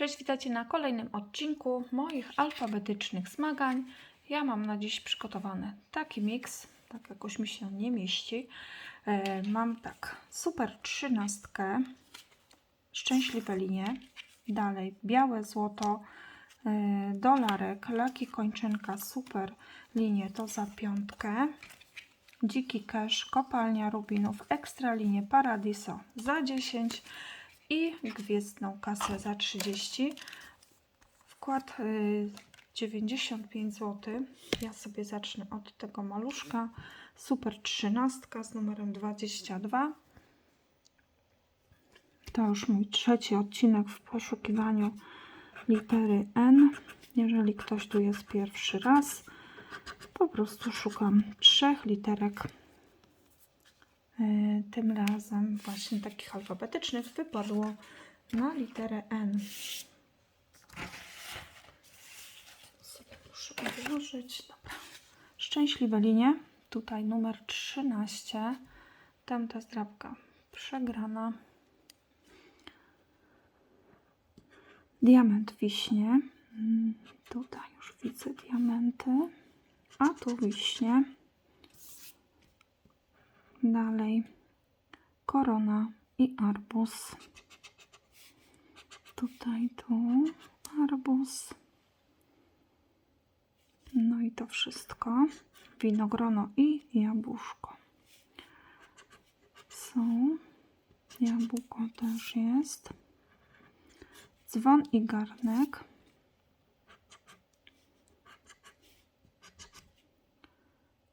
Cześć, witajcie na kolejnym odcinku moich alfabetycznych zmagań. Ja mam na dziś przygotowany taki miks, tak jakoś mi się nie mieści. E, mam tak, super trzynastkę, szczęśliwe linie, dalej białe złoto, e, dolarek, laki kończynka, super linie to za piątkę, dziki cash, kopalnia rubinów, ekstra linie paradiso za 10 i gwiezdną kasę za 30. Wkład y, 95 zł. Ja sobie zacznę od tego maluszka. Super 13 z numerem 22. To już mój trzeci odcinek w poszukiwaniu litery N. Jeżeli ktoś tu jest pierwszy raz, po prostu szukam trzech literek Tym razem właśnie takich alfabetycznych wypadło na literę N. Muszę odłożyć. Dobra. Szczęśliwe linie. Tutaj numer 13. Tamta zdrabka przegrana. Diament wiśnie. Mm, Tutaj już widzę diamenty. A tu wiśnie. Dalej korona i arbuz. Tutaj tu arbuz. No i to wszystko. Winogrono i jabłuszko. Są. Jabłko też jest. Dzwon i garnek.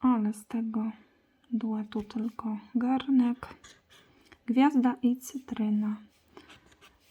Ale z tego duetu tylko garnek, gwiazda i cytryna.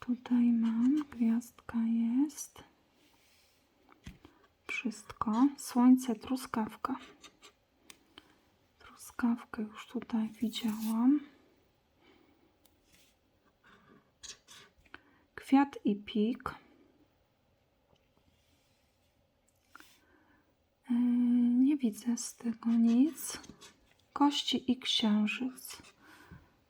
Tutaj mam, gwiazdka jest. Wszystko. Słońce, truskawka. Truskawkę już tutaj widziałam. Kwiat i pik. Yy, Nie widzę z tego nic kości i księżyc.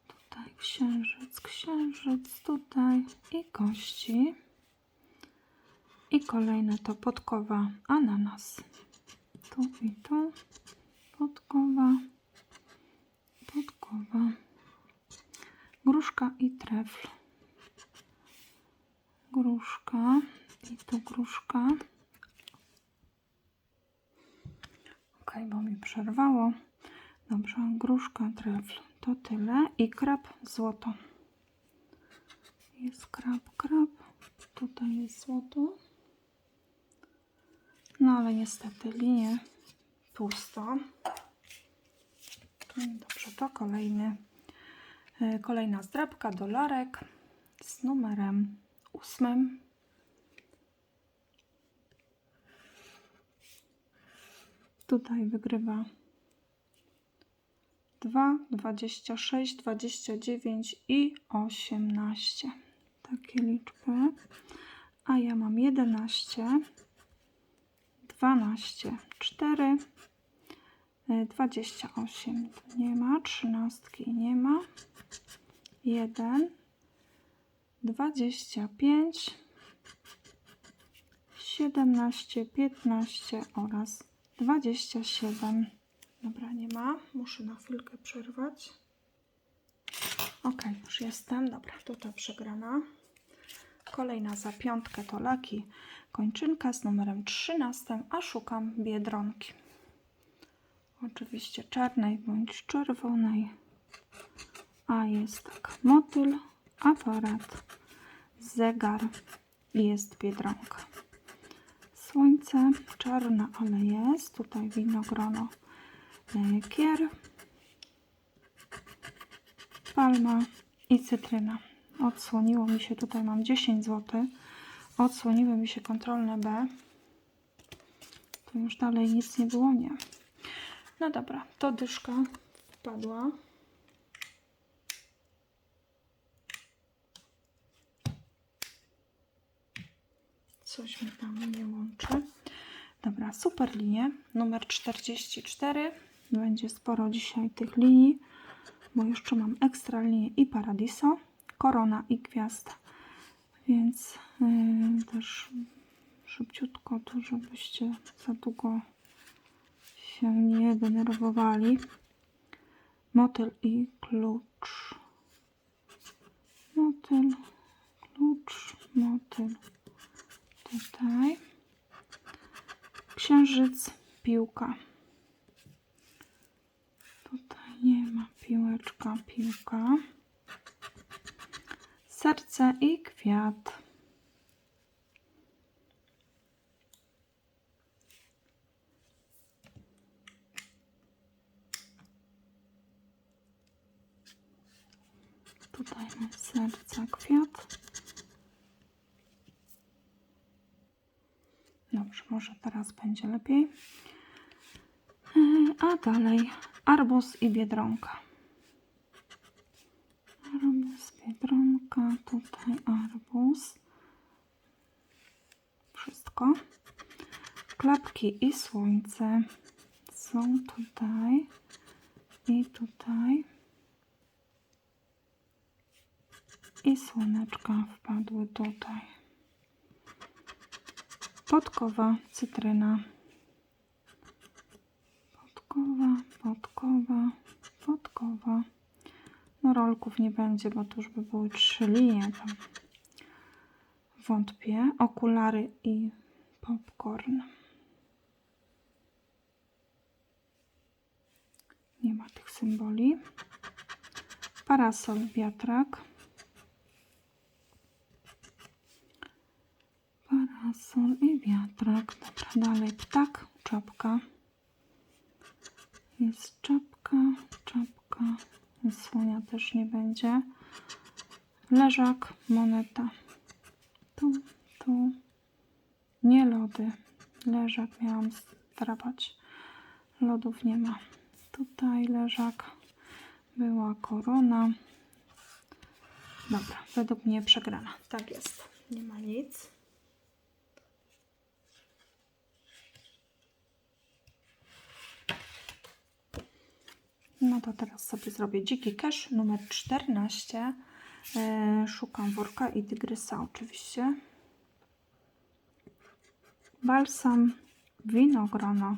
Tutaj księżyc, księżyc, tutaj i kości. I kolejne to podkowa ananas. Tu i tu. Podkowa, podkowa. Gruszka i trefl. Gruszka i tu gruszka. Ok, bo mi przerwało. Dobrze, gruszka, trefl. To tyle. I krab, złoto. Jest krab, krab. Tutaj jest złoto. No ale niestety linie pusto. Dobrze, to kolejny, e, kolejna zdrabka, dolarek z numerem ósmym. Tutaj wygrywa 2, 26, 29 i 18. Takie liczby. A ja mam 11, 12, 4, e, 28 tu nie ma, 13 nie ma, 1, 25, 17, 15 oraz 27. Dobra, nie ma. Muszę na chwilkę przerwać. Ok, już jestem. Dobra, tutaj przegrana. Kolejna za piątkę to laki kończynka z numerem 13, a szukam biedronki. Oczywiście czarnej bądź czerwonej. A jest tak motyl, aparat, zegar i jest biedronka. Słońce czarne, ale jest. Tutaj winogrono kier, palma i cytryna. Odsłoniło mi się, tutaj mam 10 zł. Odsłoniły mi się kontrolne B. Tu już dalej nic nie było, nie. No dobra, to dyszka wpadła. Coś mi tam nie łączy. Dobra, super linie. Numer 44. Będzie sporo dzisiaj tych linii, bo jeszcze mam ekstra linię i paradiso, korona i gwiazda. Więc yy, też szybciutko tu, żebyście za długo się nie denerwowali. Motyl i klucz. Motyl, klucz, motyl. Tutaj. Księżyc, piłka. Nie ma piłeczka, piłka. Serce i kwiat. Tutaj mam serca, kwiat. Dobrze, może teraz będzie lepiej. Yy, A dalej arbuz i biedronka. Arbuz, biedronka, tutaj arbuz. Wszystko. Klapki i słońce są tutaj i tutaj. I słoneczka wpadły tutaj. Podkowa, cytryna. Podkowa, podkowa, podkowa. No rolków nie będzie, bo to już by były trzy linie. Wątpię. Okulary i popcorn. Nie ma tych symboli. Parasol, wiatrak. Parasol i wiatrak. Dobra, dalej ptak, czapka. Jest czapka, czapka. Słonia też nie będzie. Leżak, moneta. Tu, tu. Nie lody. Leżak miałam zdrapać. Lodów nie ma. Tutaj leżak. Była korona. Dobra, według mnie przegrana. Tak jest. Nie ma nic. No to teraz sobie zrobię dziki cash numer 14. E, szukam worka i tygrysa oczywiście. Balsam, winogrono,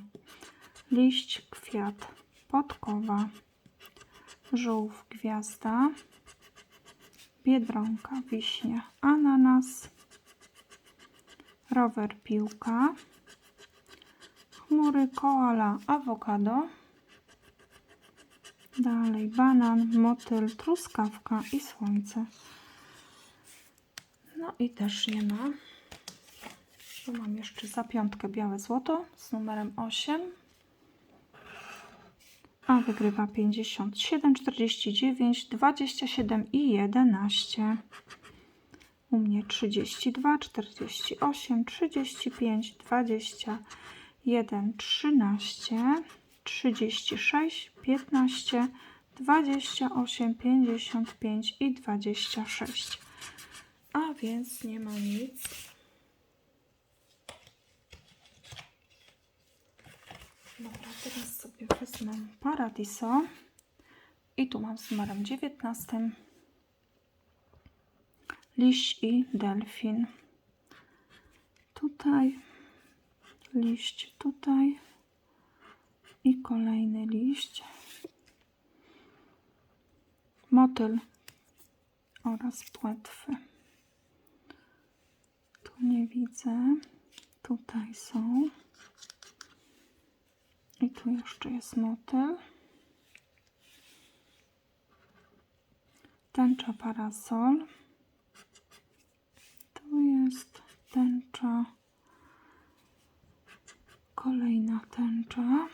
liść, kwiat, podkowa, żółw, gwiazda, biedronka, wiśnia, ananas, rower, piłka, chmury, koala, awokado, Dalej banan, motyl, truskawka i słońce. No i też nie ma. Tu mam jeszcze za piątkę białe złoto z numerem 8. A wygrywa 57, 49, 27 i 11. U mnie 32, 48, 35, 21, 13. 36, 15, 28, 55 i 26. A więc nie ma nic. Dobra, teraz sobie wezmę Paradiso. I tu mam z numerem 19. Liść i delfin. Tutaj. Liść tutaj i kolejny liść. Motyl oraz płetwy. Tu nie widzę. Tutaj są. I tu jeszcze jest motyl. Tęcza parasol. Tu jest tęcza. Kolejna tęcza.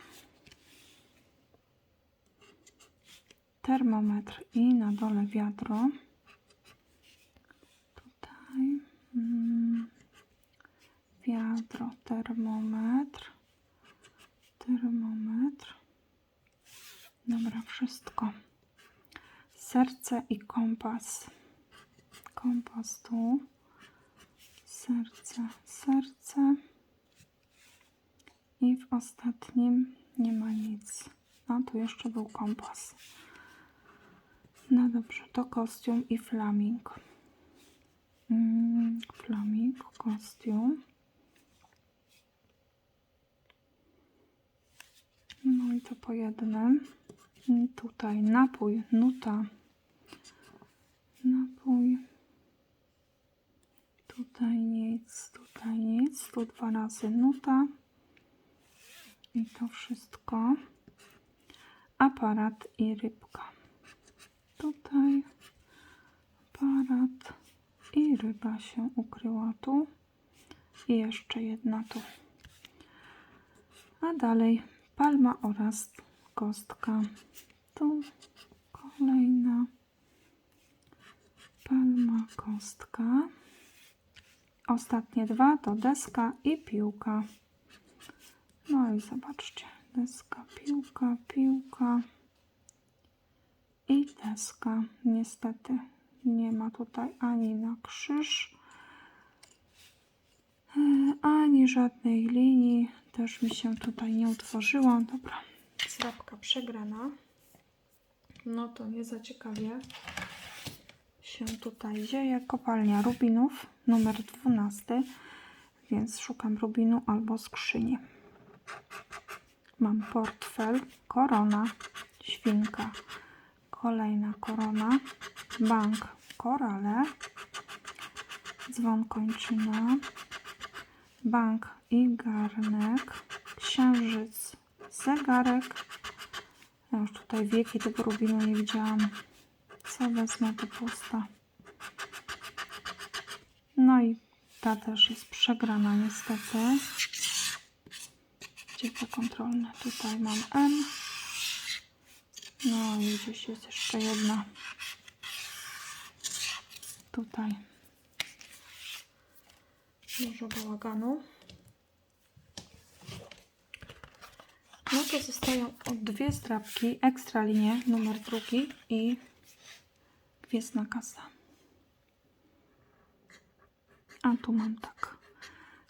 Termometr i na dole wiadro. Tutaj mm, wiadro, termometr, termometr. Dobra, wszystko. Serce i kompas. Kompas tu. Serce, serce. I w ostatnim nie ma nic. A tu jeszcze był kompas. No dobrze, to kostium i flaming. Mm, Flaming, kostium. No i to po jednym. I Tutaj napój, nuta. Napój. Tutaj nic, tutaj nic. Tu dwa razy nuta. I to wszystko. Aparat i rybka. Tutaj aparat i ryba się ukryła tu. I jeszcze jedna tu. A dalej palma oraz kostka. Tu kolejna palma, kostka. Ostatnie dwa to deska i piłka. No i zobaczcie, deska, piłka, piłka i deska. Niestety nie ma tutaj ani na krzyż, e, ani żadnej linii. Też mi się tutaj nie utworzyła. Dobra, zrabka przegrana. No to nie za ciekawie się tutaj dzieje. Kopalnia rubinów, numer 12, więc szukam rubinu albo skrzyni. Mam portfel, korona, świnka, kolejna korona, bank, korale, dzwon kończyna, bank i garnek, księżyc, zegarek. Ja już tutaj wieki tego rubinu nie widziałam. Co wezmę, to pusta. No i ta też jest przegrana niestety. Gdzie to kontrolne? Tutaj mam N. No i gdzieś jest jeszcze jedna. Tutaj. Dużo bałaganu. No to zostają dwie zdrabki, ekstra linie, numer drugi i gwiezdna kasa. A tu mam tak,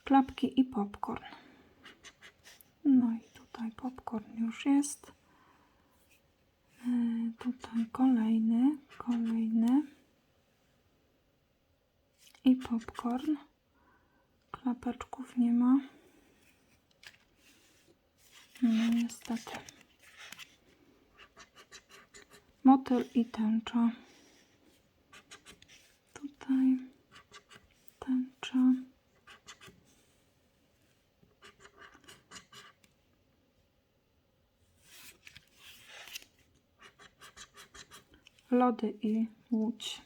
klapki i popcorn. No i tutaj popcorn już jest. Yy, tutaj kolejny, kolejny. I popcorn. Klapeczków nie ma. No niestety. Motyl i tęcza. Tutaj tęcza. Lody i łódź.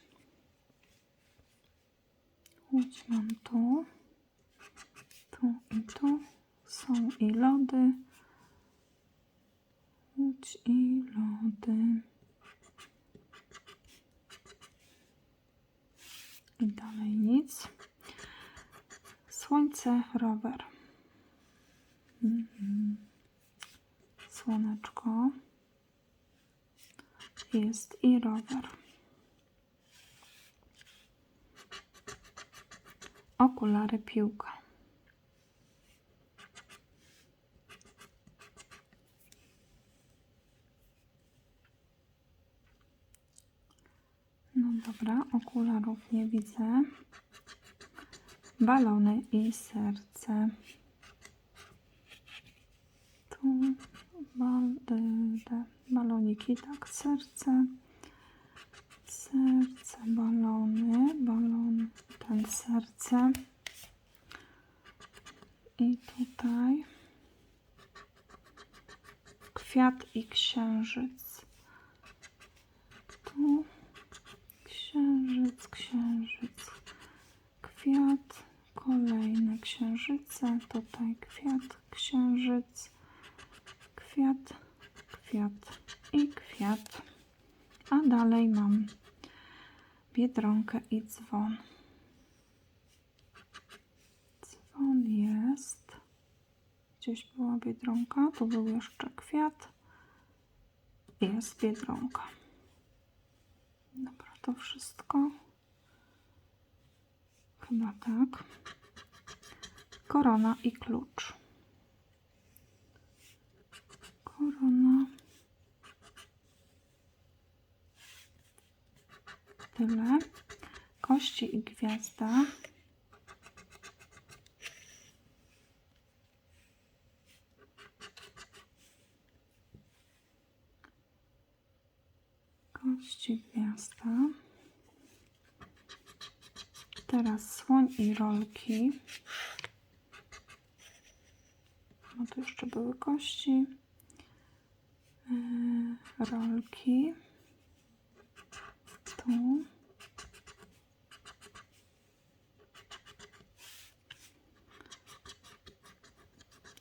Łódź mam tu. Tu i tu. Są i lody. Łódź i lody. I dalej nic. Słońce, rower. Jest i rower. Okulary, piłka. No dobra, okularów nie widzę. Balony i serce. Tu de, baloniki, tak, serce. Serce, balony, balon, ten serce. I tutaj kwiat i księżyc. Tu księżyc, księżyc, kwiat, kolejne księżyce, tutaj kwiat, księżyc, kwiat i kwiat. A dalej mam biedronkę i dzwon. Dzwon jest. Gdzieś była biedronka, tu był jeszcze kwiat. Jest biedronka. Dobra, to wszystko. Chyba tak. Korona i klucz. Korona. Tyle. kości i gwiazda. Kości, gwiazda. Teraz słoń i rolki. No tu jeszcze były kości. Yy, rolki. Tu.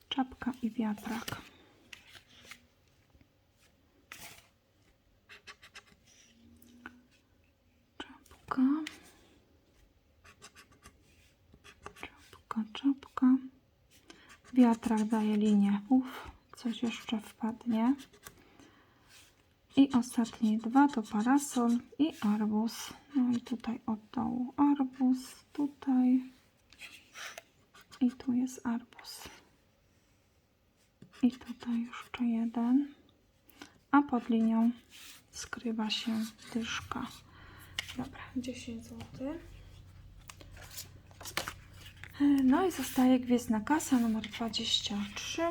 Czapka i wiatrak. Czapka. Czapka, czapka. Wiatrak daje linię. Uf, coś jeszcze wpadnie. I ostatnie dwa to parasol i arbuz. No i tutaj od dołu arbuz, tutaj i tu jest arbuz. I tutaj jeszcze jeden. A pod linią skrywa się dyszka. Dobra, 10 zł. No i zostaje gwiezdna kasa numer 23.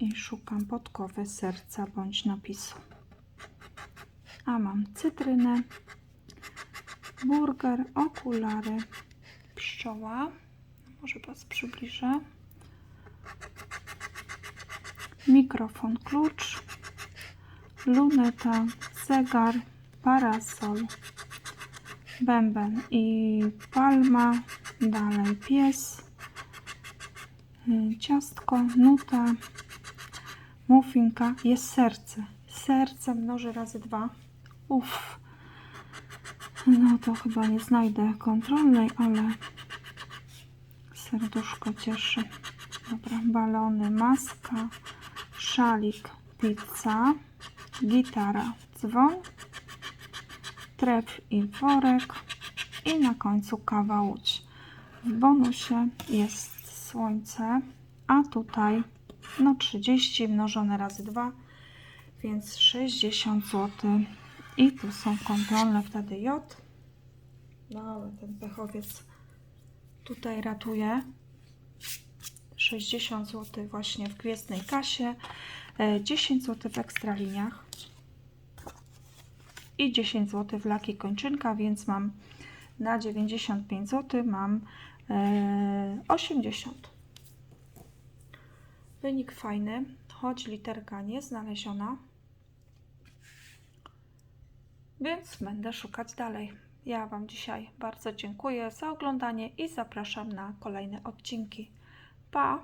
I szukam podkowy serca bądź napisu. A mam cytrynę, burger, okulary, pszczoła. Może Was przybliżę. Mikrofon, klucz, luneta, zegar, parasol, bęben i palma, dalej pies, y, ciastko, nuta, muffinka, jest serce. Serce mnoży razy dwa. Uff. No to chyba nie znajdę kontrolnej, ale serduszko cieszy. Dobra, balony, maska, szalik, pizza, gitara, dzwon, tref i worek i na końcu kawa łódź. W bonusie jest słońce, a tutaj no 30 mnożone razy 2, więc 60 zł. I tu są kontrolne wtedy J. No ale ten pechowiec tutaj ratuje. 60 zł właśnie w gwiezdnej kasie, e, 10 zł w ekstraliniach i 10 zł w laki kończynka, więc mam na 95 zł mam e, 80. Wynik fajny, choć literka nie znaleziona. Więc będę szukać dalej. Ja Wam dzisiaj bardzo dziękuję za oglądanie i zapraszam na kolejne odcinki. Pa!